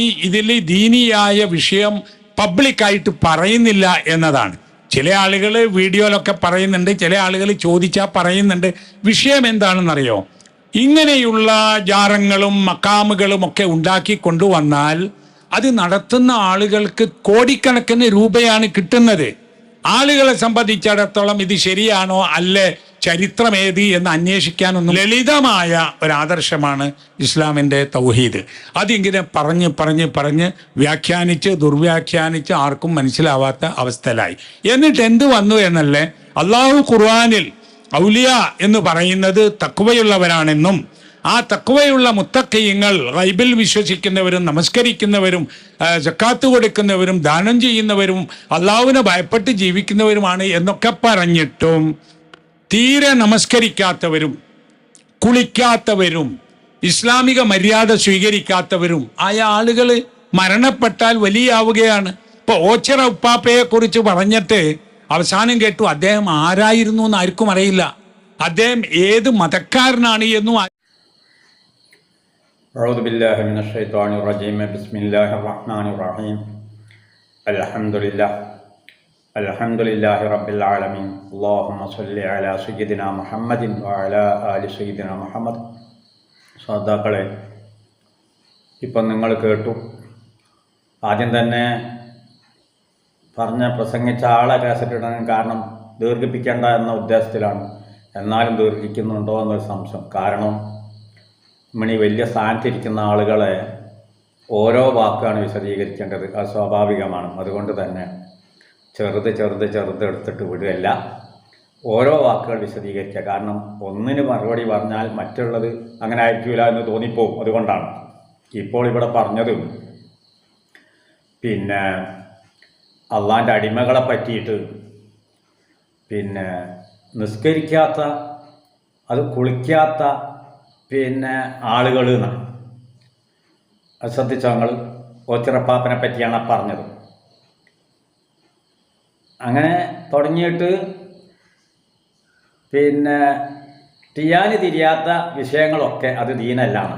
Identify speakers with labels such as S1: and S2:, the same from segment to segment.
S1: ഈ ഇതിൽ ദീനിയായ വിഷയം പബ്ലിക്കായിട്ട് പറയുന്നില്ല എന്നതാണ്. ചില ആളുകൾ വീഡിയോയിലൊക്കെ പറയുന്നുണ്ട് ചില ആളുകൾ ചോദിച്ചാൽ പറയുന്നുണ്ട്. വിഷയം എന്താണെന്നറിയോ? ഇങ്ങനെയുള്ള ജാറങ്ങളും മക്കാമുകളും ഒക്കെ ഉണ്ടാക്കി കൊണ്ടുവന്നാൽ അത് നടത്തുന്ന ആളുകൾക്ക് കോടിക്കണക്കിന് രൂപയാണ് കിട്ടുന്നത്. ആളുകളെ സംബന്ധിച്ചിടത്തോളം ഇത് ശരിയാണോ അല്ലേ? ചരിത്രം ഏത് എന്ന് അന്വേഷിക്കാനൊന്നും ലളിതമായ ഒരു ആദർശമാണ് ഇസ്ലാമിന്റെ തൗഹീദ്. അതിങ്ങനെ പറഞ്ഞ് പറഞ്ഞ് പറഞ്ഞ് വ്യാഖ്യാനിച്ച് ദുർവ്യാഖ്യാനിച്ച് ആർക്കും മനസ്സിലാവാത്ത അവസ്ഥയിലായി. എന്നിട്ട് എന്ത് വന്നു എന്നല്ലേ? അള്ളാഹു ഖുർആാനിൽ ഔലിയ എന്ന് പറയുന്നത് തക്കുവയുള്ളവരാണെന്നും ആ തക്കുവയുള്ള മുത്തക്കയ്യങ്ങൾ റൈബിൽ വിശ്വസിക്കുന്നവരും നമസ്കരിക്കുന്നവരും ജക്കാത്ത് കൊടുക്കുന്നവരും ദാനം ചെയ്യുന്നവരും അള്ളാഹുവിനെ ഭയപ്പെട്ട് ജീവിക്കുന്നവരുമാണ് എന്നൊക്കെ പറഞ്ഞിട്ടും തീരെ നമസ്കരിക്കാത്തവരും കുളിക്കാത്തവരും ഇസ്ലാമിക മര്യാദ സ്വീകരിക്കാത്തവരും ആയ ആളുകൾ മരണപ്പെട്ടാൽ വലിയാവുകയാണ് ഇപ്പൊ ഓച്ചിറ ഉപ്പാപ്പയെ കുറിച്ച് പറഞ്ഞിട്ട് അവസാനം കേട്ടു അദ്ദേഹം ആരായിരുന്നു എന്ന് ആർക്കും അറിയില്ല അദ്ദേഹം ഏത് മതക്കാരനാണ് എന്നും ആ-
S2: أعوذ بالله من الشيطان الرجيم بسم الله الرحمن الرحيم الحمد لله അലഹമുല്ലാഹി റബ്ബിൽ ആലമീൻ. അള്ളാഹുമ്മ അല സുജിദിന മുഹമ്മദിൻ വഅല ആലി സയ്യിദിന മുഹമ്മദ്. ശ്രോതാക്കളെ ഇപ്പം നിങ്ങൾ കേട്ടു. ആദ്യം തന്നെ പറഞ്ഞ് പ്രസംഗിച്ച ആളെ കാസറ്റിടാൻ കാരണം ദീർഘിപ്പിക്കേണ്ട എന്ന ഉദ്ദേശത്തിലാണ്. എന്നാലും ദീർഘിക്കുന്നുണ്ടോ എന്നൊരു സംശയം. കാരണം മണി വലിയ സ്ഥാനത്തിരിക്കുന്ന ആളുകളെ ഓരോ വാക്കാണ് വിശദീകരിക്കേണ്ടത്. അത് സ്വാഭാവികമാണ്. അതുകൊണ്ട് തന്നെ ചെറുത് ചെറുത് ചെറുത് എടുത്തിട്ട് വിടുകയല്ല ഓരോ വാക്കുകൾ വിശദീകരിക്കുക. കാരണം ഒന്നിന് മറുപടി പറഞ്ഞാൽ മറ്റുള്ളത് അങ്ങനെ ആയിരിക്കില്ല എന്ന് തോന്നിപ്പോവും. അതുകൊണ്ടാണ്. ഇപ്പോൾ ഇവിടെ പറഞ്ഞതും. പിന്നെ അള്ളാന്റെ അടിമകളെ പറ്റിയിട്ട് പിന്നെ നിസ്കരിക്കാത്ത അത് കുളിക്കാത്ത പിന്നെ ആളുകൾ എന്നാണ്. ശ്രദ്ധിച്ചോ ഞങ്ങൾ ഓച്ചിറപ്പാപ്പനെ പറ്റിയാണ് പറഞ്ഞത്. അങ്ങനെ തുടങ്ങിയിട്ട് പിന്നെ തിയാന് തിരിയാത്ത വിഷയങ്ങളൊക്കെ അത് ദീനല്ലാണ്.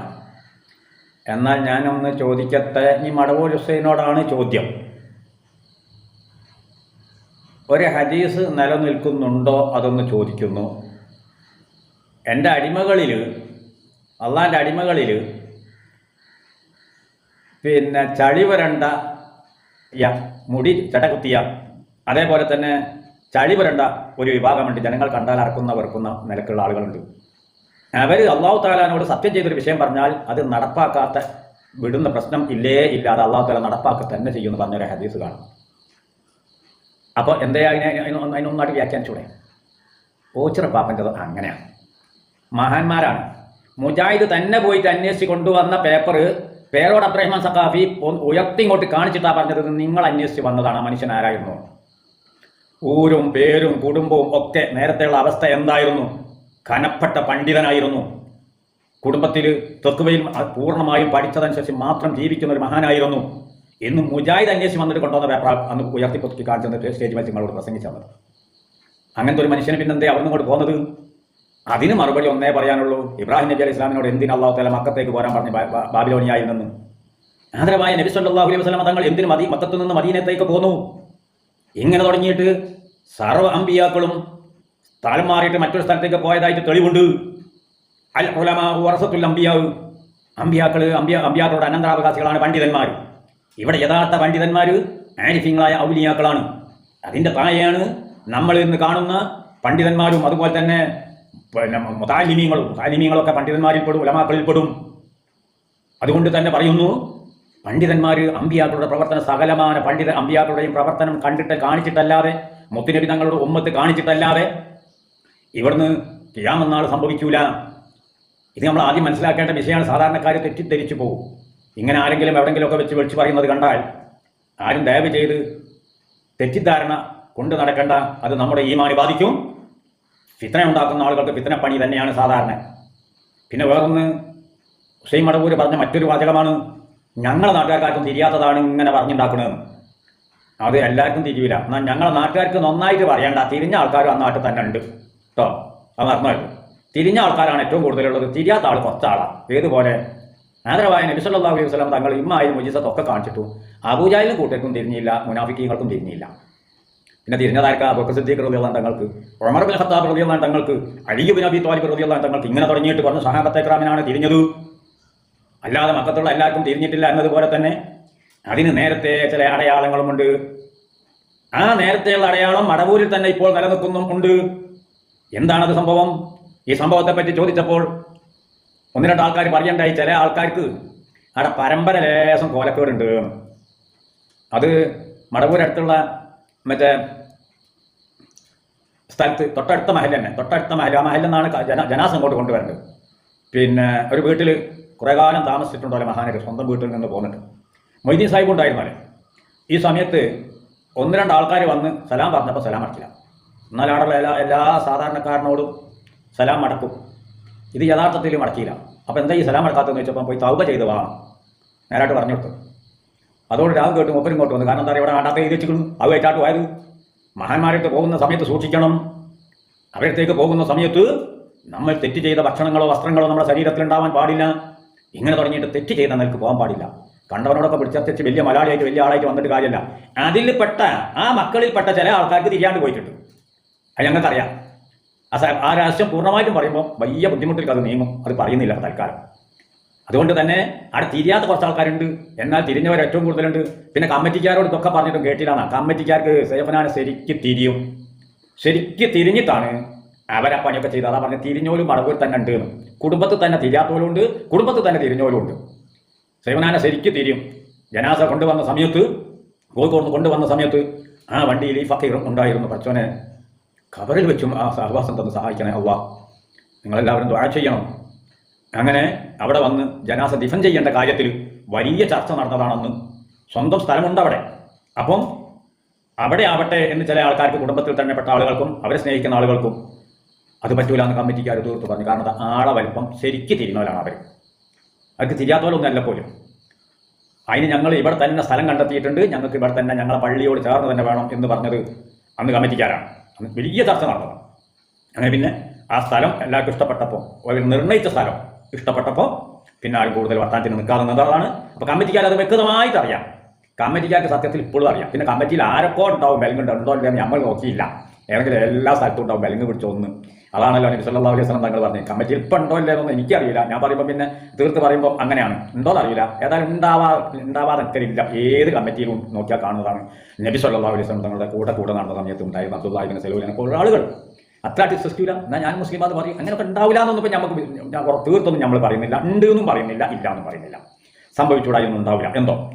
S2: എന്നാൽ ഞാനൊന്ന് ചോദിക്കട്ടെ? ഈ മടവൂർ ഹുസൈനോടാണ് ചോദ്യം. ഒരു ഹദീസ് നിലനിൽക്കുന്നുണ്ടോ? അതൊന്ന് ചോദിക്കുന്നു. എന്റെ അടിമകളിൽ അള്ളാന്റെ അടിമകളിൽ പിന്നെ ചളി വരണ്ട മുടി ചടകുത്തിയ അതേപോലെ തന്നെ ചഴി വരണ്ട ഒരു വിഭാഗമുണ്ട്. ജനങ്ങൾ കണ്ടാൽ അറക്കുന്ന വെറുക്കുന്ന നിലക്കുള്ള ആളുകളുണ്ട്. അവർ അള്ളാഹു താലാനോട് സത്യം ചെയ്തൊരു വിഷയം പറഞ്ഞാൽ അത് നടപ്പാക്കാത്ത വിടുന്ന പ്രശ്നം ഇല്ലേ ഇല്ലാതെ അള്ളാഹു താല നടപ്പാക്കുക തന്നെ ചെയ്യുമെന്ന് പറഞ്ഞൊരു ഹദീസ് കാണും. അപ്പോൾ എന്തേ അതിനെ അതിനൊന്ന് അതിനൊന്നായിട്ട് വ്യാഖ്യാനിച്ചൂടെ? ഓച്ചിറ പാപ്പന്റെ അങ്ങനെയാണ് മഹാന്മാരാണ്. മുജാഹിദ് തന്നെ പോയിട്ട് അന്വേഷിച്ച് കൊണ്ടുവന്ന പേപ്പർ പേരോട് അബ്രഹിമാൻ സഖാഫി ഉയർത്തി ഇങ്ങോട്ട് കാണിച്ചിട്ടാ പറഞ്ഞത്. നിങ്ങൾ അന്വേഷിച്ച് വന്നതാണ്. മനുഷ്യനാരായിരുന്നു ഊരും പേരും കുടുംബവും ഒക്കെ നേരത്തെയുള്ള അവസ്ഥ എന്തായിരുന്നു? കനപ്പെട്ട പണ്ഡിതനായിരുന്നു. കുടുംബത്തിൽ തെക്കുവയിൽ പൂർണമായും പഠിച്ചതനുസരിച്ച് മാത്രം ജീവിക്കുന്ന ഒരു മഹാനായിരുന്നു. എന്ന് മുജാഹിദ് അന്വേഷിച്ച് വന്നിട്ട് കൊണ്ടുവന്ന പേപ്പർ അന്ന് ഉയർത്തിപ്പൊത്തി കാണിച്ചു തന്നിട്ട് സ്റ്റേജ് വെച്ച് നിങ്ങളോട് പ്രസംഗിച്ചു തന്നത്. അങ്ങനത്തെ ഒരു മനുഷ്യന് പിന്നെന്തേ അവിടെ നിന്ന് പോകുന്നത് അതിന് മറുപടി ഒന്നേ പറയാനുള്ളൂ. ഇബ്രാഹിം നബി അലി ഇസ്ലാമിനോട് എന്തിന് അള്ളാഹു തല മക്കത്തേക്ക് പോരാൻ പറഞ്ഞു ബാബിലോണിയായി നിന്ന്? ആദരവായ നബി സല്ലല്ലാഹു അലൈഹി വസല്ലം തങ്ങൾ എന്തിന് മതി മക്കത്തു നിന്ന് മദീനത്തേക്ക് പോന്നു? ഇങ്ങനെ തുടങ്ങിയിട്ട് സർവ അമ്പിയാക്കളും സ്ഥലം മാറിയിട്ട് മറ്റൊരു സ്ഥലത്തേക്ക് പോയതായിട്ട് തെളിവുണ്ട്. അൽ ഉലമാ വറസത്തുൽ അമ്പിയാവ് അമ്പിയാക്കൾ അമ്പിയ അമ്പിയാക്കളുടെ അനന്തരാവകാശികളാണ് പണ്ഡിതന്മാർ. ഇവിടെ യഥാർത്ഥ പണ്ഡിതന്മാർ ആരിഫ്യങ്ങളായ ഔലിയാക്കളാണ്. അതിന്റെ താഴെയാണ് നമ്മൾ ഇന്ന് കാണുന്ന പണ്ഡിതന്മാരും അതുപോലെ തന്നെ പിന്നെ മുതാലിമീങ്ങളും മുതാലിമീങ്ങളൊക്കെ പണ്ഡിതന്മാരിൽപ്പെടും ഉലമാക്കളിൽപ്പെടും. ഉലമാക്കളിൽ പെടും അതുകൊണ്ട് തന്നെ പറയുന്നു പണ്ഡിതന്മാർ അമ്പിയാക്കളുടെ പ്രവർത്തനം സകലമാന പണ്ഡിത അമ്പിയാക്കളുടെയും പ്രവർത്തനം കണ്ടിട്ട് കാണിച്ചിട്ടല്ലാതെ മുത്തുനബി തങ്ങളുടെ ഉമ്മത്ത് കാണിച്ചിട്ടല്ലാതെ ഇവിടുന്ന് ചെയ്യാമെന്നാൾ സംഭവിക്കൂല. ഇത് നമ്മൾ ആദ്യം മനസ്സിലാക്കേണ്ട വിഷയമാണ്. സാധാരണക്കാർ തെറ്റിദ്ധരിച്ചു പോകും. ഇങ്ങനെ ആരെങ്കിലും എവിടെങ്കിലുമൊക്കെ വെച്ച് വിളിച്ചു പറയുന്നത് കണ്ടാൽ ആരും ദയവ് ചെയ്ത് തെറ്റിദ്ധാരണ കൊണ്ട് നടക്കേണ്ട. അത് നമ്മുടെ ഈമാനി ബാധിക്കും. ഫിത്തന ഉണ്ടാക്കുന്ന ആളുകൾക്ക് ഫിത്തന പണി തന്നെയാണ് സാധാരണ. പിന്നെ വേറൊന്ന് ഹുസൈൻ മടവൂര് പറഞ്ഞ മറ്റൊരു വാചകമാണ് ഞങ്ങളെ നാട്ടുകാർക്കാർക്കും തിരിയാത്തതാണ് ഇങ്ങനെ പറഞ്ഞുണ്ടാക്കുന്നത് അത് എല്ലാവർക്കും തിരിയില്ല എന്നാൽ ഞങ്ങളെ നാട്ടുകാർക്ക് നന്നായിട്ട് പറയണ്ട. തിരിഞ്ഞ ആൾക്കാരും ആ നാട്ടിൽ തന്നെ ഉണ്ട്. കേട്ടോ അത് മറന്നായിരുന്നു തിരിഞ്ഞ ആൾക്കാരാണ് ഏറ്റവും കൂടുതലുള്ളത്. തിരിയാത്ത ആൾ കുറച്ച് ആളാണ് ഏതുപോലെ? ആദരവായ നബി സല്ലല്ലാഹു അലൈഹി വസല്ലം തങ്ങൾ ഇമ്മായും മുജീസത്തൊക്കെ കാണിച്ചിട്ടു. അബൂജാലിനും കൂട്ടർക്കും തിരിഞ്ഞില്ല. മുനാഫിക്കീങ്ങൾക്കും തിരിഞ്ഞില്ല. പിന്നെ തിരിഞ്ഞതായിരിക്കാം അബൂബക്കർ സിദ്ദീഖ് റളിയല്ലാഹു തങ്ങൾക്ക് ഉമർ ബിൻ ഖത്താബ് തങ്ങൾക്ക് അലി ബിൻ അബി ത്വാലിബ് റളിയല്ലാഹു തങ്ങൾക്ക് ഇങ്ങനെ തുടങ്ങിയിട്ട് പറഞ്ഞു സഹാബത്തെ ക്രാമിനാണ് തിരിഞ്ഞത്. അല്ലാതെ മക്കത്തുള്ള എല്ലാവർക്കും തിരിഞ്ഞിട്ടില്ല എന്നതുപോലെ തന്നെ അതിന് നേരത്തെ ചില അടയാളങ്ങളുമുണ്ട് ആ നേരത്തെയുള്ള അടയാളം മടവൂരിൽ തന്നെ ഇപ്പോൾ നിലനിൽക്കുന്നും ഉണ്ട്. എന്താണത് സംഭവം? ഈ സംഭവത്തെ പറ്റി ചോദിച്ചപ്പോൾ ഒന്ന് രണ്ട് ആൾക്കാർ പറയണ്ടായി. ചില ആൾക്കാർക്ക് അവിടെ പരമ്പര ലേശം കോലക്കേടുണ്ട്. അത് മടവൂരടുത്തുള്ള മറ്റേ സ്ഥലത്ത് തൊട്ടടുത്ത മഹൽ തന്നെ. തൊട്ടടുത്ത മഹൽ. ആ മഹലെന്നാണ് ജന ജനാസം ഇങ്ങോട്ട് കൊണ്ടുവരുന്നത് പിന്നെ ഒരു വീട്ടിൽ കുറേ കാലം താമസിച്ചിട്ടുണ്ടല്ലോ മഹാനഗർ? സ്വന്തം വീട്ടിൽ നിന്ന് പോന്നിട്ട്. മൊയ്തീൻ സാഹിബ് ഉണ്ടായിരുന്നാലേ ഈ സമയത്ത് ഒന്ന് രണ്ട് ആൾക്കാർ വന്ന് സലാം പറഞ്ഞപ്പോൾ സലാം അടക്കില്ല എന്നാൽ അവിടെയുള്ള എല്ലാ എല്ലാ സാധാരണക്കാരനോടും സലാം അടക്കും. ഇത് യഥാർത്ഥത്തിൽ മടക്കിയില്ല അപ്പോൾ എന്താ ഈ സലാം അടക്കാത്തതെന്ന് വെച്ചപ്പോൾ പോയി തൗബ ചെയ്ത് വാ നേരായിട്ട് പറഞ്ഞു കൊടുത്തു. അതുകൊണ്ട് രാവും കേട്ട് മൂപ്പരും ഇങ്ങോട്ട് വന്നു. കാരണം എന്താ ഇവിടെ ആണ്ടാത്ത എഴുതി വെച്ചിരിക്കുന്നു. അത് വെച്ചാട്ട് പോയത് മഹാന്മാരടുത്ത് പോകുന്ന സമയത്ത് സൂക്ഷിക്കണം. അവരടുത്തേക്ക് പോകുന്ന സമയത്ത് നമ്മൾ തെറ്റ് ചെയ്ത ഭക്ഷണങ്ങളോ വസ്ത്രങ്ങളോ നമ്മുടെ ശരീരത്തിൽ ഉണ്ടാവാൻ പാടില്ല. ഇങ്ങനെ തുടങ്ങിയിട്ട് തെറ്റ് ചെയ്ത നിലയ്ക്ക് പോകാൻ പാടില്ല. കണ്ടവനോടൊക്കെ പിടിച്ചെത്തിച്ച് വലിയ മലയാളിയായിട്ട് വലിയ ആളായിട്ട് വന്നിട്ട് കാര്യമല്ല. അതിൽ പെട്ട ആ മക്കളിൽപ്പെട്ട ചില ആൾക്കാർക്ക് തിരിയാണ്ട് പോയിട്ടുണ്ട്. അത് ഞങ്ങൾക്കറിയാം. ആ ആ രാഷ്ട്രം പൂർണമായിട്ടും പറയുമ്പോൾ വലിയ ബുദ്ധിമുട്ടിൽ അത് നീങ്ങും. അത് പറയുന്നില്ല തൽക്കാലം. അതുകൊണ്ട് തന്നെ അവിടെ തിരിയാത്ത കുറച്ച് ആൾക്കാരുണ്ട്. എന്നാൽ തിരിഞ്ഞവർ ഏറ്റവും കൂടുതലുണ്ട്. പിന്നെ കമ്മിറ്റിക്കാരോട് ഇതൊക്കെ പറഞ്ഞിട്ടും കേട്ടില്ല കമ്മിറ്റിക്കാർക്ക് സേവനാനെ ശരിക്ക് തിരിയും. ശരിക്ക് തിരിഞ്ഞിട്ടാണ് അവരാ പണിയൊക്കെ ചെയ്ത്. അതാ പറഞ്ഞ തിരിഞ്ഞോലും മടവൂർ തന്നെ ഉണ്ട് എന്ന്. കുടുംബത്തിൽ തന്നെ തിരിയാത്തോലും ഉണ്ട് കുടുംബത്തിൽ തന്നെ തിരിഞ്ഞോലും ഉണ്ട് സേവനാനെ ശരിക്ക് തിരിയും. ജനാസ കൊണ്ടുവന്ന സമയത്ത് കോഴിക്കോട് കൊണ്ടുവന്ന സമയത്ത് ആ വണ്ടിയിൽ ഈ ഫക്കീർ ഉണ്ടായിരുന്നു. പച്ചോനെ ഖബറിൽ വെച്ചും ആ സഹവാസം തന്ന് സഹായിക്കണേ അവ നിങ്ങളെല്ലാവരും ദ്വാഴ ചെയ്യണം. അങ്ങനെ അവിടെ വന്ന് ജനാസ ഡിഫൻ ചെയ്യേണ്ട കാര്യത്തിൽ വലിയ ചർച്ച നടന്നതാണെന്ന് സ്വന്തം സ്ഥലമുണ്ട് അവിടെ. അപ്പം അവിടെ ആവട്ടെ എന്ന് ചില ആൾക്കാർക്ക് കുടുംബത്തിൽ തന്നെപ്പെട്ട ആളുകൾക്കും അവരെ സ്നേഹിക്കുന്ന ആളുകൾക്കും അത് പറ്റൂല എന്ന് കമ്മിറ്റിക്കാർ തീർത്ത് പറഞ്ഞു. കാരണം അത് ആളെ വലിപ്പം ശരിക്ക് തിരിഞ്ഞവരാണ് അവർ അവർക്ക് തിരിയാത്തവരൊന്നല്ല പോലും അതിന് ഞങ്ങൾ ഇവിടെ തന്നെ സ്ഥലം കണ്ടെത്തിയിട്ടുണ്ട്. ഞങ്ങൾക്ക് ഇവിടെ തന്നെ ഞങ്ങളെ പള്ളിയോട് ചേർന്ന് തന്നെ വേണം എന്ന് പറഞ്ഞത് അന്ന് കമ്മിറ്റിക്കാരാണ്. അന്ന് വലിയ ചർച്ച നടന്നു അങ്ങനെ പിന്നെ ആ സ്ഥലം എല്ലാവർക്കും ഇഷ്ടപ്പെട്ടപ്പോൾ അവർ നിർണയിച്ച സ്ഥലം ഇഷ്ടപ്പെട്ടപ്പോൾ പിന്നെ ആൾ കൂടുതൽ വർത്താനത്തിന് നിൽക്കാതെ നിന്നതാണ്. അപ്പോൾ കമ്മിറ്റിക്കാർ അത് വ്യക്തമായിട്ട് അറിയാം. കമ്മിറ്റിക്കാർക്ക് സത്യത്തിൽ ഇപ്പോഴും അറിയാം. പിന്നെ കമ്മിറ്റിയിൽ ആരൊക്കെ ഉണ്ടാവും ബലങ്ങുണ്ടോ ഉണ്ടോ ഇല്ലെന്ന് നമ്മൾ നോക്കിയില്ല. ഏതെങ്കിലും എല്ലാ സ്ഥലത്തും ഉണ്ടാവും ബലങ്ങ് പിടിച്ച ഒന്ന്. അതാണല്ലോ നബി സല്ലല്ലാഹു അലൈഹി വസല്ലം തങ്ങൾ പറഞ്ഞത്. കമ്മിറ്റിയിൽ ഇപ്പം ഉണ്ടോ ഇല്ലെന്നൊന്നും എനിക്കറിയില്ല. ഞാൻ പറയുമ്പോൾ പിന്നെ തീർത്ത് പറയുമ്പോൾ അങ്ങനെയാണ്. ഉണ്ടോ അറിയില്ല. ഏതായാലും ഉണ്ടാവാ ഉണ്ടാവാതെ നിൽക്കലില്ല. ഏത് കമ്മിറ്റിയിലും നോക്കിയാൽ കാണുന്നതാണ്. നബി സല്ലല്ലാഹു അലൈഹി വസല്ലം തങ്ങളുടെ കൂടെ കൂടെ നടന്ന സമയത്ത് ഉണ്ടായിരുന്ന അബ്ദുല്ലാഹിബിൻ സെലൂലിനെ പോലുള്ള ആളുകൾ. അത്രായിട്ട് വിശ്വസിക്കില്ല എന്നാൽ ഞാൻ മുസ്ലിം അത് പറയും. അങ്ങനെയൊക്കെ ഉണ്ടാവില്ല എന്നൊന്നും ഇപ്പം നമുക്ക് തീർത്തൊന്നും നമ്മൾ പറയുന്നില്ല. ഉണ്ട് എന്നും പറയുന്നില്ല. ഇല്ല എന്നും പറയുന്നില്ല. സംഭവിച്ചൂടായൊന്നും ഉണ്ടാവില്ല. എന്തോ?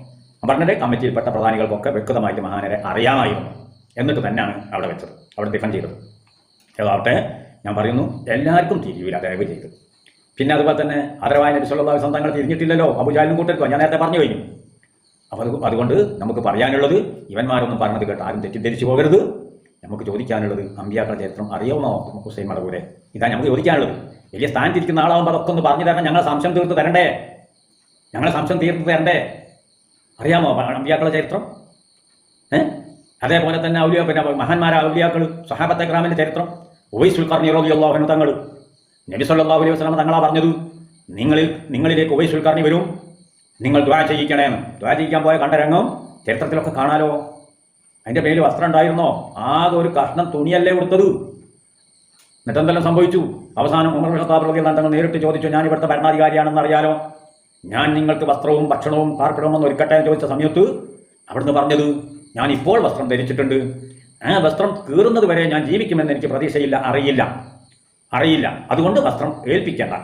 S2: പറഞ്ഞത് കമ്മിറ്റിയിൽപ്പെട്ട പ്രധാനികൾക്കൊക്കെ വ്യക്തമായിട്ട് മഹാനരെ അറിയാമായിരുന്നു. എന്നിട്ട് തന്നെയാണ് അവിടെ വെച്ചത്. അവിടെ ഡിഫൻഡ് ചെയ്തത്. ഏതാവട്ടെ? ഞാൻ പറയുന്നു എല്ലാവർക്കും തിരിയൂല ദയവ് ചെയ്ത്. പിന്നെ അതുപോലെ തന്നെ അതരവായ നബി സല്ലല്ലാഹു അലൈഹി വസല്ലം തങ്ങൾ തിരിഞ്ഞിട്ടില്ലല്ലോ അബുജാലിനും കൂട്ടർക്കോ? ഞാൻ നേരത്തെ പറഞ്ഞു കഴിഞ്ഞു. അപ്പോൾ അത് അതുകൊണ്ട് നമുക്ക് പറയാനുള്ളത് ഇവന്മാരൊന്നും പറഞ്ഞത് കേട്ട് ആരും തെറ്റിദ്ധരിച്ചു പോകരുത്. നമുക്ക് ചോദിക്കാനുള്ളത് അമ്പിയാക്കളുടെ ചരിത്രം അറിയാവുന്ന? ഹുസൈൻ മടവൂരെ. ഇതാ നമുക്ക് ചോദിക്കാനുള്ളത്. വലിയ സ്ഥാനത്തിരിക്കുന്ന ആളാകുമ്പോൾ അതൊക്കെ ഒന്ന് പറഞ്ഞു തരണം. ഞങ്ങളെ സംശയം തീർത്ത് തരണ്ടേ? ഞങ്ങളെ സംശയം തീർത്ത് തരണ്ടേ? അറിയാമോ അമ്പിയാക്കളുടെ ചരിത്രം? ഏ? അതേപോലെ തന്നെ ഔലിയ പിന്നെ മഹാന്മാരായ ഔലിയാക്കൾ സഹാബത്തെ ഗ്രാമിന്റെ ചരിത്രം. ഉവൈസുൽ കർണി റളിയല്ലാഹു തങ്ങൾ നബി സല്ലല്ലാഹു അലൈഹി വസല്ലം തങ്ങളാ പറഞ്ഞത് നിങ്ങളിൽ നിങ്ങളിലേക്ക് ഉവൈസുൽ കർണി വരും നിങ്ങൾ ദ്വാ ചെയ്യിക്കണേന്ന്. ദ്വാ ചെയ്യിക്കാൻ പോയ കണ്ട രംഗം ചരിത്രത്തിലൊക്കെ കാണാലോ? അതിന്റെ പേരിൽ വസ്ത്രം ഉണ്ടായിരുന്നോ? ആകെ ഒരു കഷ്ണം തുണിയല്ലേ കൊടുത്തത് എന്നിട്ടെന്തെല്ലാം സംഭവിച്ചു? അവസാനം ഉമർ ഖത്താബ് അൻഹു തങ്ങൾ നേരിട്ട് ചോദിച്ചു ഞാൻ ഇവിടുത്തെ ഭരണാധികാരിയാണെന്ന് അറിയാലോ? ഞാൻ നിങ്ങൾക്ക് വസ്ത്രവും ഭക്ഷണവും പാർപ്പിടമെന്ന് ഒരുക്കട്ടെ? എന്ന് ചോദിച്ച സമയത്ത് അവിടുന്ന് പറഞ്ഞത് ഞാൻ ഇപ്പോൾ വസ്ത്രം ധരിച്ചിട്ടുണ്ട്. ആ വസ്ത്രം കീറുന്നത് വരെ ഞാൻ ജീവിക്കുമെന്ന് എനിക്ക് പ്രതീക്ഷയില്ല അറിയില്ല. അറിയില്ല. അതുകൊണ്ട് വസ്ത്രം ഏൽപ്പിക്കേണ്ട.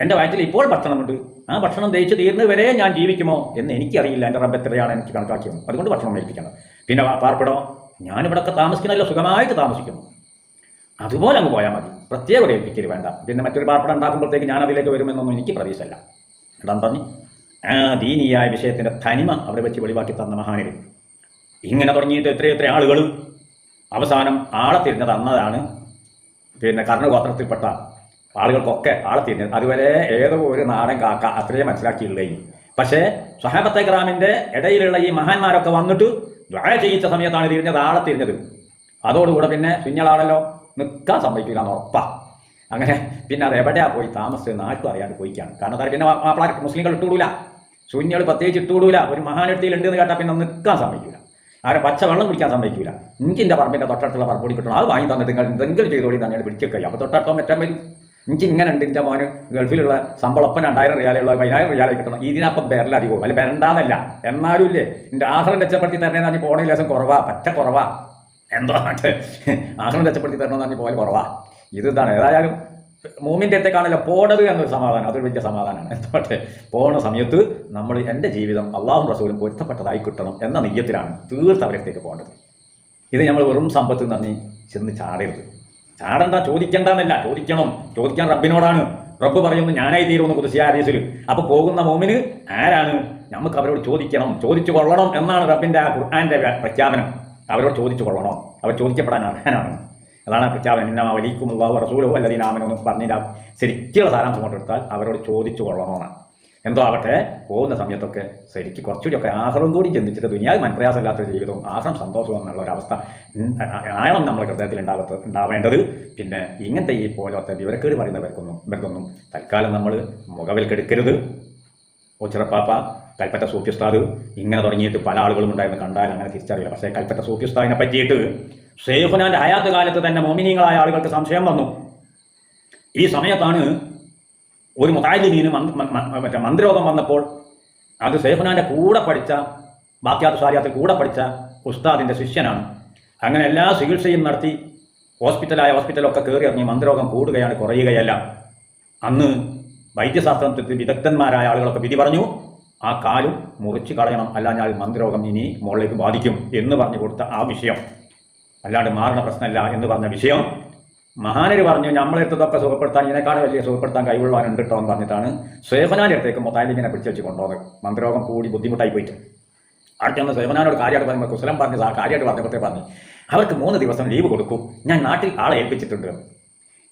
S2: എന്റെ വയറ്റിൽ ഇപ്പോൾ ഭക്ഷണമുണ്ട്. ആ ഭക്ഷണം ദഹിച്ച് തീർന്നു വരെ ഞാൻ ജീവിക്കുമോ എന്ന് എനിക്കറിയില്ല. എന്റെ റബ്ബ് എത്രയാണ് എനിക്ക് കണക്കാക്കിയത്. അതുകൊണ്ട് ഭക്ഷണം ഏൽപ്പിക്കണം. പിന്നെ പാർപ്പിടോ. ഞാനിവിടൊക്കെ താമസിക്കുന്നതല്ല സുഖമായിട്ട് താമസിക്കുന്നു. അതുപോലെ അങ്ങ് പോയാൽ മതി. പ്രത്യേക ഒരു ഏൽപ്പിക്കൽ വേണ്ട. പിന്നെ മറ്റൊരു പാർപ്പിടം ഉണ്ടാക്കുമ്പോഴത്തേക്ക് ഞാൻ അതിലേക്ക് വരുമെന്നൊന്നും എനിക്ക് പ്രതീക്ഷയില്ല. ഇടാൻ പറഞ്ഞു. ആ ദീനീയായ വിഷയത്തിന്റെ തനിമ അവിടെ വെച്ച് വെളിവാക്കി തന്ന മഹാനിൽ ഇങ്ങനെ തുടങ്ങിയിട്ട് എത്ര എത്ര അവസാനം ആളെ തിരിഞ്ഞത് അന്നതാണ്. പിന്നെ കർണഗോത്രത്തിൽപ്പെട്ട ആളുകൾക്കൊക്കെ ആളെ തിരിഞ്ഞത്. അതുവരെ ഏതോ ഒരു നാടൻ കാക്ക അത്രയും മനസ്സിലാക്കിയില്ലേ പക്ഷേ സഹാബത്തെ ഗ്രാമിന്റെ ഇടയിലുള്ള ഈ മഹാന്മാരൊക്കെ വന്നിട്ട് ദ്വാര ചെയ്യിച്ച സമയത്താണ് തിരിഞ്ഞത് ആളെ തിരിഞ്ഞത്. അതോടുകൂടെ പിന്നെ സുഞ്ഞളാണല്ലോ നിൽക്കാൻ സമ്മതിക്കില്ല എന്ന് ഉറപ്പാ. അങ്ങനെ പിന്നെ അത് എവിടെയാ പോയി താമസിച്ചത് ആർക്കും അറിയാണ്ട് പോയിക്കാണ്. കാരണം അതായത് പിന്നെ മാപ്പിളാർ മുസ്ലിങ്ങൾ ഇട്ടുകൂടില്ല ശൂന്യകൾ പ്രത്യേകിച്ച് ഇട്ടുകൂടില്ല ഒരു മഹാനെടുത്തിയിൽ ഉണ്ട് എന്ന് കേട്ടാൽ പിന്നെ നിൽക്കാൻ സമ്മതിക്കില്ല ആരെ പച്ച വെള്ളം കുടിക്കാൻ സമ്മതിക്കില്ല എനിക്ക് എന്റെ പറമ്പിന്റെ തൊട്ടടുത്തുള്ള പറമ്പൂടി കിട്ടണം അത് വാങ്ങി തന്നിട്ട് നിങ്ങൾ എന്തെങ്കിലും ചെയ്തോടി തന്നെയാണ് പിടിച്ചു കഴിയും അപ്പോൾ തൊട്ടടുത്തോ മറ്റേ വരും എനിക്ക് ഇങ്ങനെ ഉണ്ട് എന്റെ മോന് ഗൾഫിലുള്ള ശമ്പളപ്പൻ രണ്ടായിരം റിയാലുള്ള പതിനായിരം റിയാലായി കിട്ടണം. ഇതിനപ്പം ബേരലധികവും അല്ല വരണ്ടാന്നല്ല. എന്നാലും ഇല്ലേ എന്റെ ആഹാരം രക്ഷപ്പെടുത്തി തരണേന്ന് പറഞ്ഞാൽ പോണ ലേശം കുറവാ. പറ്റ കുറവാ. എന്തോ ആഹാരം രക്ഷപ്പെടുത്തി തരണമെന്ന് പറഞ്ഞ് പോലെ കുറവാ. ഇത് ഇതാണ്. ഏതായാലും മൂമിന്റെ അടുത്തേക്കാണല്ലോ പോണത് എന്നൊരു സമാധാനം. അതൊരു വലിയ സമാധാനമാണ്. എന്താട്ടെ പോണ സമയത്ത് നമ്മൾ എന്റെ ജീവിതം അള്ളാഹും റസൂലും പൊരുത്തപ്പെട്ടതായി കിട്ടണം എന്ന നെയ്യത്തിലാണ് തീർത്ത് അവരത്തേക്ക് പോകേണ്ടത്. ഇത് നമ്മൾ വെറും സമ്പത്ത് നന്ദി ചെന്ന് ചാടരുത്. ചാടണ്ട ചോദിക്കണ്ടെന്നല്ല ചോദിക്കണം. ചോദിക്കാൻ റബ്ബിനോടാണ്. റബ്ബ് പറയുന്നു ഞാനായി തീരുമെന്ന് കുതിശിയ ഹരീസിൽ അപ്പൊ പോകുന്ന മോമിന് ആരാണ്? നമുക്ക് അവരോട് ചോദിക്കണം. ചോദിച്ചു കൊള്ളണം എന്നാണ് റബ്ബിന്റെ ആ ഖുർആന്റെ പ്രഖ്യാപനം. അവരോട് ചോദിച്ചു കൊള്ളണം. അവർ ചോദിക്കപ്പെടാൻ അർഹനാണ്. അതാണ് പ്രഖ്യാപനം ഇന്ന വലിക്കും അള്ളാഹു റസൂലോ അല്ലെങ്കിൽ നാമനൊന്നും പറഞ്ഞില്ല ശരിക്കുള്ള സാരാംശം കൊണ്ടെടുത്താൽ അവരോട് ചോദിച്ചു കൊള്ളണമെന്നാണ്. എന്തോ ആവട്ടെ പോകുന്ന സമയത്തൊക്കെ ശരിക്ക് കുറച്ചുകൂടിയൊക്കെ ആഹ്റം കൂടി ചിന്തിച്ചിട്ട് ദുനിയാവ് മനപ്രയാസമില്ലാത്ത ജീവിതവും ആഹ്റം സന്തോഷവും എന്നുള്ള ഒരവസ്ഥ ആഴം നമ്മുടെ ഹൃദയത്തിൽ ഉണ്ടാകത്ത ഉണ്ടാവേണ്ടത്. പിന്നെ ഇങ്ങനത്തെ ഈ പോലത്തെ വിവരക്കേട് പറയുന്നവർക്കൊന്നും ഇവർക്കൊന്നും തൽക്കാലം നമ്മൾ മുഖവിൽ കെടുക്കരുത് ഒച്ചിറപ്പാപ്പ കൽപ്പറ്റ സൂഫിസ്താദ് ഇങ്ങനെ തുടങ്ങിയിട്ട് പല ആളുകളും ഉണ്ടായിരുന്നു കണ്ടാൽ അങ്ങനെ തിരിച്ചറിയില്ല. പക്ഷേ കൽപ്പറ്റ സൂഫിസ്താദിനെ പറ്റിയിട്ട് ഷെയ്ഖുനാന്റെ ഹയാത്ത് കാലത്ത് തന്നെ മോമിനിയങ്ങളായ ആളുകൾക്ക് സംശയം വന്നു. ഈ സമയത്താണ് ഒരു മുതാലിമീന് മറ്റേ മന്ത്രരോഗം വന്നപ്പോൾ അത് സേഫനാന്റെ കൂടെ പഠിച്ച ബാക്യാത്ത് സാരിയാത്തിൽ കൂടെ പഠിച്ച ഉസ്താദിന്റെ ശിഷ്യനാണ്. അങ്ങനെ എല്ലാ ചികിത്സയും നടത്തി ഹോസ്പിറ്റലായ ഹോസ്പിറ്റലൊക്കെ കയറി ഇറങ്ങി മന്ത്രരോഗം കൂടുകയാണ് കുറയുകയല്ല. അന്ന് വൈദ്യശാസ്ത്രത്തിൽ വിദഗ്ധന്മാരായ ആളുകളൊക്കെ വിധി പറഞ്ഞു ആ കാലും മുറിച്ച് കളയണം അല്ലാഞ്ഞാൽ മന്ത്രരോഗം ഇനി മുകളിലേക്ക് ബാധിക്കും എന്ന് പറഞ്ഞു കൊടുത്ത ആ വിഷയം. അല്ലാണ്ട് മാറുന്ന പ്രശ്നമല്ല എന്ന് പറഞ്ഞ വിഷയം. മഹാനര് പറഞ്ഞു നമ്മളെടുത്തതൊക്കെ സുഖപ്പെടുത്താൻ ഇതിനേക്കാൾ വലിയ സുഖപ്പെടുത്താൻ കഴിവുള്ളവനുണ്ട് കേട്ടോ എന്ന് പറഞ്ഞിട്ടാണ് സേഫനാന്റെ അടുത്തേക്ക് മൊത്താലിമിനെ പിടിച്ചു വെച്ച് കൊണ്ടുപോകുന്നത് മന്ത്രരോഗം കൂടി ബുദ്ധിമുട്ടായി പോയിട്ട്. അവിടെ ചെന്ന് സേവനാനോട് കാര്യമായിട്ട് പറഞ്ഞു കുശലം പറഞ്ഞ് ആ കാര്യമായിട്ട് പറഞ്ഞപ്പോഴത്തേ പറഞ്ഞു അവർക്ക് മൂന്ന് ദിവസം ലീവ് കൊടുക്കും. ഞാൻ നാട്ടിൽ ആളെ ഏൽപ്പിച്ചിട്ടുണ്ട്.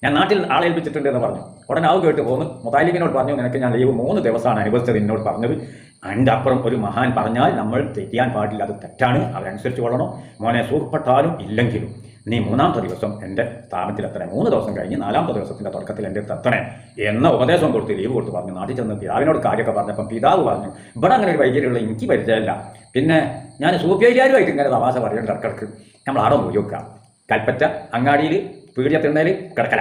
S2: ഞാൻ നാട്ടിൽ ആളെ ഏൽപ്പിച്ചിട്ടുണ്ട് എന്ന് പറഞ്ഞു. ഉടനെ ആവ് കേട്ട് പോന്ന്. മുതാലിബിനോട് പറഞ്ഞു നിനക്ക് ഞാൻ ലീവ് മൂന്ന് ദിവസമാണ് അനുഭവിച്ചത് എന്നോട് പറഞ്ഞത്. അതിന്റെ അപ്പുറം ഒരു മഹാൻ പറഞ്ഞാൽ നമ്മൾ തെറ്റിയാൻ പാടില്ല അത് തെറ്റാണ്. അവരനുസരിച്ച് കൊള്ളണം. മോനെ സുഖപ്പെട്ടാലും ഇല്ലെങ്കിലും നീ മൂന്നാമത്തെ ദിവസം എന്റെ സ്ഥാപനത്തിൽ എത്തണേ. മൂന്ന് ദിവസം കഴിഞ്ഞ് നാലാമത്തെ ദിവസത്തിന്റെ തുടക്കത്തിൽ എന്റെ എത്തണേ എന്ന ഉപദേശം കൊടുത്ത് ലീവ് കൊടുത്ത് പറഞ്ഞു. നാട്ടിൽ ചെന്ന് പിതാവിനോട് കാര്യമൊക്കെ പറഞ്ഞപ്പം പിതാവ് പറഞ്ഞു ഇവിടെ അങ്ങനെ ഒരു വൈകല്യമുള്ള എനിക്ക് പരിചയമില്ല. പിന്നെ ഞാൻ സൂപ്യചാരുമായിട്ട് ഇങ്ങനെ തമാശ പറയുന്നുണ്ട് ഇടക്കിടക്ക്. നമ്മൾ ആടോ നോക്കി നോക്കുക. കൽപ്പറ്റ അങ്ങാടിയിൽ പീഡിയത്തിണ്ണയിൽ കിടക്കല.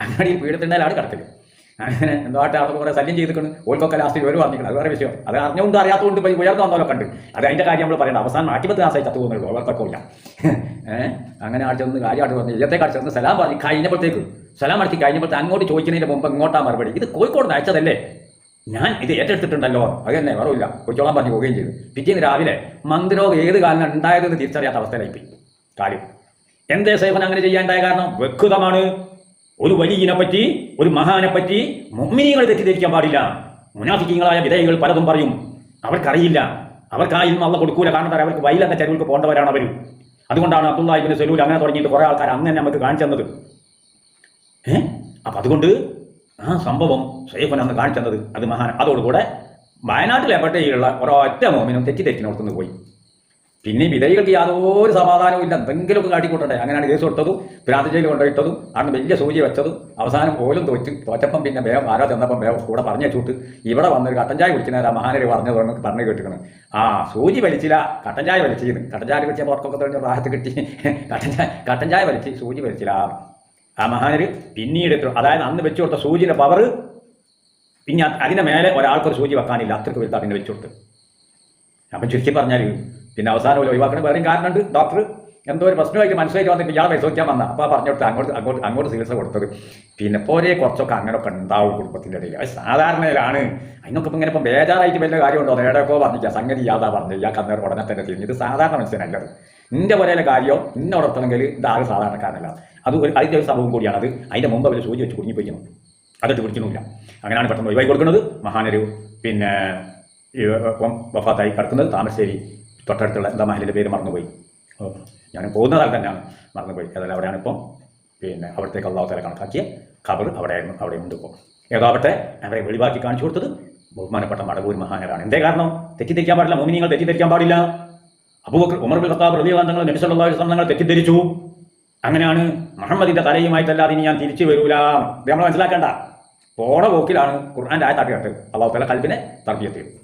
S2: അങ്ങനെ അങ്ങാടിയിൽ പീഡിയത്തിണ്ണയിലാണ് കിടക്കൽ. അങ്ങനെ എന്തോ ആട്ടെ അവിടെ കുറേ ശല്യം ചെയ്തിട്ടുണ്ട്. ഓൾക്കൊക്കെ ലാസ്റ്റ് ഒരു പറഞ്ഞിരിക്കണം അത് വേറെ വിഷയം. അത് അറിഞ്ഞുകൊണ്ട് അറിയാത്തതുകൊണ്ട് ഇപ്പോൾ ഉയർന്നു വന്നവരൊക്കെ ഉണ്ട്. അത് അതിന്റെ കാര്യം നമ്മൾ പറയണ്ട. അവസാനം ആട്ടിപ്പത്ത് ആസായി ചത്തു പോകുന്നുള്ളൂ അവർക്കൊക്കെ ഇല്ല ഏഹ് അങ്ങനെ ആഴ്ച ഒന്ന് കാര്യമായിട്ട് പറഞ്ഞു. ഇല്ലത്തെ കാഴ്ച ഒന്ന് സലാം പറഞ്ഞു. കഴിഞ്ഞപ്പോഴത്തേക്ക് സലാം അടിച്ച് കഴിഞ്ഞപ്പോഴത്തെ അങ്ങോട്ട് ചോദിക്കുന്നതിന് മുമ്പ് ഇങ്ങോട്ടാ മറുപടി. ഇത് കോഴിക്കോട് അയച്ചതല്ലേ? ഞാൻ ഇത് ഏറ്റെടുത്തിട്ടുണ്ടല്ലോ. അത് തന്നെ. വേറെയില്ല കൊച്ചോളാൻ പറഞ്ഞു പോവുകയും ചെയ്തു. പിറ്റേന്ന് രാവിലെ മന്ത്രോഗ് ഏത് കാലിനാണ് ഉണ്ടായതെന്ന് തിരിച്ചറിയാത്ത അവസ്ഥയിലായിപ്പോയി. കാര്യം. എന്തേ സൈഫൻ അങ്ങനെ ചെയ്യാണ്ടായ കാരണം? വ്യക്തമാണ്. ഒരു വലിയനെ പറ്റി ഒരു മഹാനെ പറ്റി മുമ്മിനികൾ തെറ്റിദ്ധരിക്കാൻ പാടില്ല. മുനാഫിക്കങ്ങളായ വിധേയകൾ പലതും പറയും. അവർക്കറിയില്ല. അവർക്ക് ആ അള്ള കൊടുക്കൂല. കാരണം തരാം അവർക്ക് വയലെന്ന ചെരുവിൾക്ക് പോകേണ്ടവരാണ് അവർ അതുകൊണ്ടാണ് അബ്ദുള്ള ഇബിന് സെലൂൽ അങ്ങനെ തുടങ്ങിയിട്ട് കുറേ ആൾക്കാർ അങ്ങനെ നമുക്ക് കാണിച്ചു തന്നത്. ഏ? അപ്പം അതുകൊണ്ട് ആ സംഭവം സൈഫൻ അന്ന് കാണിച്ചു തന്നത് അത് മഹാൻ അതോടുകൂടെ വയനാട്ടിലെ പട്ടികയിലുള്ള ഒരൊറ്റ മോമിനും തെറ്റിദ്ധരിച്ചിനോർത്തുനിന്ന് പോയി. പിന്നെ വിധേയികൾക്ക് യാതൊരു സമാധാനവും ഇല്ല. എന്തെങ്കിലുമൊക്കെ കാട്ടിക്കൂട്ടണ്ടേ? അങ്ങനെയാണ് കേസ് കൊടുത്തതും ജയിലിൽ കൊണ്ടുപോയിട്ടതും അന്ന് വലിയ സൂചി വെച്ചതും അവസാനം പോലും തോറ്റ്. തോറ്റപ്പം പിന്നെ വേഗം ആരാ ചെന്നപ്പം വേഗം കൂടെ പറഞ്ഞു വെച്ചിട്ട്. ഇവിടെ വന്നൊരു കട്ടൻ ചായ ആ മഹാനര് പറഞ്ഞു പറഞ്ഞു പറഞ്ഞു കേട്ടിരിക്കണം. ആ സൂചി വലിച്ചില്ല. കട്ടൻ ചായ വലിച്ചിരുന്നു. കട്ടൻ ചായ വലിച്ച പുറത്തൊക്കെ തെളിഞ്ഞ റാഹത്ത് കിട്ടി. കട്ടൻ ചായ കട്ടൻ ചായ വലിച്ച് സൂചി വലിച്ചില്ല. ആ മഹാനര് പിന്നീട് അതായത് അന്ന് വെച്ചു കൊടുത്ത സൂചിയുടെ പവർ പിന്നെ അതിനെ മേലെ ഒരാൾക്കൊരു സൂചി വെക്കാനില്ല. അത്രയ്ക്ക് വലുതാ പിന്നെ വെച്ചു കൊടുത്ത്. അപ്പം ചുരുക്കി പറഞ്ഞാൽ പിന്നെ അവസാനം ഒഴിവാക്കണം. വേറെയും കാരണമുണ്ട്. ഡോക്ടർ എന്തോ ഒരു പ്രശ്നമായിട്ട് മനസ്സിലായിട്ട് വന്നിട്ട് ഇയാളെ പരിശോധിക്കാൻ വന്ന. അപ്പോൾ കൊടുത്ത് അങ്ങോട്ട് അങ്ങോട്ട് അങ്ങോട്ട് ചികിത്സ കൊടുത്തത്. പിന്നെ പോരെ കുറച്ചൊക്കെ അങ്ങനെയൊക്കെ ഉണ്ടാവും കുടുംബത്തിന്റെ ഇടയിൽ. അത് സാധാരണയിലാണ്. അതിനൊക്കെ ഇപ്പം ഇങ്ങനെ ഇപ്പം ബേജാറായിട്ട് വലിയ കാര്യമുണ്ടോ? നേടക്കോ പറഞ്ഞില്ല സംഗതി യാതാ പറഞ്ഞു ഇയാൾക്ക് അന്നേരം ഉടനെ തന്നെ തിരിഞ്ഞു. ഇത് സാധാരണ മനുഷ്യനല്ലത്. ഇന്റെ പോലെയുള്ള കാര്യമോ ഇന്ന ഉണർത്തണമെങ്കിൽ ഇത് ആരും സാധാരണക്കാരനല്ല. അത് ഒരു അതിന്റെ ഒരു സംഭവം കൂടിയാണ് അത്. അതിന്റെ മുമ്പ് അവർ സൂചി വെച്ച് കുടുങ്ങി പോയിക്കുന്നു അതിട്ട് പിടിക്കുന്നില്ല അങ്ങനെയാണ് പെട്ടെന്ന് ഒഴിവായി കൊടുക്കുന്നത്. മഹാനരു പിന്നെ വഫാത്തായി കിടക്കുന്നത്. താമരശ്ശേരി തൊട്ടടുത്തുള്ള എന്താ മഹലിന്റെ പേര് മറന്നുപോയി. ഞാൻ പോകുന്ന സ്ഥലം തന്നെയാണ്. മറന്നുപോയി. അതായത് അവിടെയാണ് ഇപ്പം പിന്നെ അവിടത്തേക്ക് അള്ളാഹു തല കണക്കാക്കിയ ഖബർ അവിടെയായിരുന്നു. അവിടെ ഉണ്ട് ഇപ്പോൾ ഏതാവട്ടെ അവരെ വെളിവാക്കി കാണിച്ചു കൊടുത്തത് ബഹുമാനപ്പെട്ട മടവൂർ മഹാനരാണ്. എന്തേ കാരണം? തെറ്റിദ്ധരിക്കാൻ പാടില്ല. മോമിനിങ്ങൾ തെറ്റിദ്ധരിക്കാൻ പാടില്ല. അബൂബക്കർ ഉമർ ബിൻ ഖത്താബ് റബി ബന്ധങ്ങൾ നബിസല്ലാഹു തങ്ങൾ തെറ്റിദ്ധരിച്ചു. അങ്ങനെയാണ് മുഹമ്മദിന്റെ തലയുമായിട്ടല്ലാതെ ഇനി ഞാൻ തിരിച്ചു വരൂല. നമ്മൾ മനസ്സിലാക്കേണ്ട. പോണ പോക്കിലാണ് ഖുർആന്റെ ആയത്താട്ടി കേട്ട് അള്ളാഹു തല കൽബിനെ തർബിയത്ത്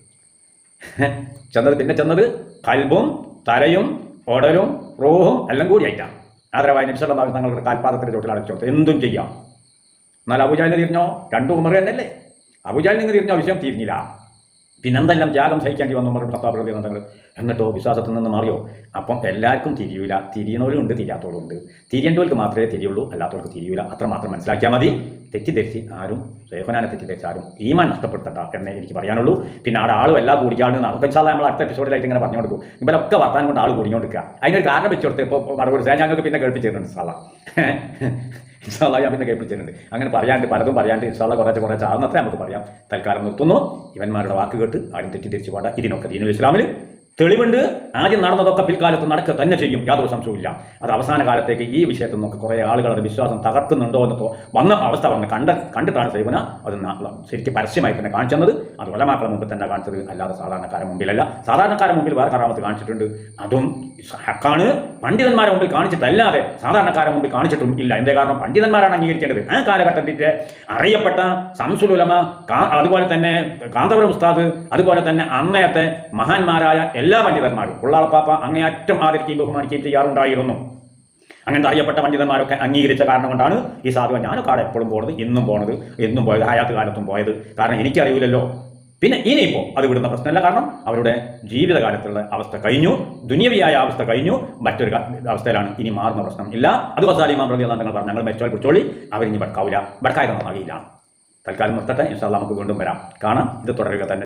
S2: ചെന്നത് പിന്നെ ചെന്നത് കൽബും തലയും ഒടലും റോഹും എല്ലാം കൂടി ആയിട്ടാണ്. ആദരവായി നിമിഷം തങ്ങളുടെ കാൽപാദത്തിന്റെ ചോട്ടിൽ അടച്ചു എന്തും ചെയ്യാം. എന്നാൽ അബുജാലിന് തിരിഞ്ഞോ? രണ്ടു ഉമർ തന്നെയല്ലേ? അബുജാലിന് തിരിഞ്ഞോ? വിഷയം തിരിഞ്ഞില്ല പിന്നെന്തെല്ലാം ത്യാഗം സഹിക്കേണ്ടി വന്നു നമ്മുടെ റബി തങ്ങൾ എന്നിട്ടോ വിശ്വാസത്തിൽ നിന്ന് മാറിയോ? അപ്പം എല്ലാവർക്കും തിരിയൂല. തിരിയണവരും ഉണ്ട് തിരിയാത്തവരും ഉണ്ട് തിരിയേണ്ടവർക്ക് മാത്രമേ തിരിയുള്ളൂ അല്ലാത്തവർക്ക് തിരിയൂല. അത്ര മാത്രം മനസ്സിലാക്കിയാൽ മതി. തെറ്റിദ്ധരിച്ച് ആരും സേഫനാനെ തെറ്റിദ്ധരിച്ച് ആരും ഈമാൻ നഷ്ടപ്പെടുത്തണ്ട എന്നേ എനിക്ക് പറയാനുള്ളൂ. പിന്നെ അവിടെ ആളും എല്ലാ കൂടിയാണ് നമുക്ക് വെച്ചാൽ നമ്മൾ അടുത്ത എപ്പിസോഡിലായിട്ട് ഇങ്ങനെ പറഞ്ഞു കൊടുക്കും ഇവരൊക്കെ വർത്താനം കൊണ്ട് ആൾ കൂടിക്കൊണ്ടിരിക്കുക അതിനൊരു കാരണം വെച്ച് കൊടുത്ത് ഇപ്പോൾ മറുപടി ഞങ്ങൾക്ക് പിന്നെ കേൾപ്പിച്ചിട്ടുണ്ട് സാള ഇൻഷാല്ല ഞാൻ പിന്നെ കേൾപ്പിച്ചിട്ടുണ്ട് അങ്ങനെ പറയാണ്ട് പലതും പറയാണ്ട് ഇൻഷാല്ല കുറച്ച് കുറച്ച് ആവുന്നത്ര നമുക്ക് പറയാം. തൽക്കാലം നിർത്തുന്നു. ഇവന്മാരുടെ വാക്ക് കേട്ട് ആരും തെറ്റിദ്ധരിച്ചു പോണ്ട. ഇതിനൊക്കെ ദീനുൽ ഇസ്ലാമിൽ തെളിവുണ്ട്. ആദ്യം നടന്നതൊക്കെ പിൽക്കാലത്ത് നടക്കുക തന്നെ ചെയ്യും. യാതൊരു സംശയവുമില്ല അത് അവസാന കാലത്തേക്ക് ഈ വിഷയത്തിൽ നിന്നൊക്കെ കുറേ ആളുകളുടെ വിശ്വാസം തകർക്കുന്നുണ്ടോ എന്ന് വന്ന അവസ്ഥ വന്ന് കണ്ട കണ്ടിട്ടാണ് സേവന അത് ശരിക്കും പരസ്യമായി തന്നെ കാണിച്ചത് അത് ഒലമാക്കളുടെ മുമ്പ് തന്നെ കാണിച്ചത് അല്ലാതെ സാധാരണക്കാരൻ മുമ്പിലല്ല. സാധാരണക്കാരൻ മുമ്പിൽ വേറെ കറാമത്ത് കാണിച്ചിട്ടുണ്ട്. അതും ഹക്കാണ് പണ്ഡിതന്മാരെ മുമ്പിൽ കാണിച്ചിട്ടല്ലാതെ സാധാരണക്കാരെ മുമ്പിൽ കാണിച്ചിട്ടും ഇല്ല. എന്തേ കാരണം? പണ്ഡിതന്മാരാണ് അംഗീകരിക്കേണ്ടത്. ആ കാലഘട്ടത്തിന്റെ അറിയപ്പെട്ട സംസുലുലമ അതുപോലെ തന്നെ കാന്തപുരം ഉസ്താദ് അതുപോലെ തന്നെ അന്നയത്തെ മഹാന്മാരായ എല്ലാ പണ്ഡിതന്മാരും ഉള്ളാളപ്പാപ്പ അങ്ങേയറ്റം ആദരിക്കുകയും ബഹുമാനിക്കുകയും ചെയ്യാറുണ്ടായിരുന്നു. അങ്ങനത്തെ അറിയപ്പെട്ട പണ്ഡിതന്മാരൊക്കെ അംഗീകരിച്ച കാരണം കൊണ്ടാണ് ഈ സാധുവ ഞാനൊക്കെ അവിടെ എപ്പോഴും പോണത് ഇന്നും പോണത് എന്നും പോയത് ഹയാത്ത് കാലത്തും പോയത്. കാരണം എനിക്കറിയില്ലല്ലോ. പിന്നെ ഇനിയിപ്പോൾ അത് വിടുന്ന പ്രശ്നമല്ല. കാരണം അവരുടെ ജീവിതകാലത്തുള്ള അവസ്ഥ കഴിഞ്ഞു ദുനിയവിയായ അവസ്ഥ കഴിഞ്ഞു മറ്റൊരു അവസ്ഥയിലാണ് ഇനി മാറുന്ന പ്രശ്നം ഇല്ല. അത് വസാലിമാം പ്രതി തങ്ങൾ പറഞ്ഞു ഞങ്ങൾ മരിച്ചാൽ കുറിച്ചോളി അവരിനി ബഡ്ക്കാവില്ല ബഡ്ക്കായത് നന്നാകിയില്ല തൽക്കാലം നിർത്തട്ടെ. ഇൻഷാല്ല നമുക്ക് വീണ്ടും വരാം. കാണാം. ഇത് തുടരുക തന്നെ.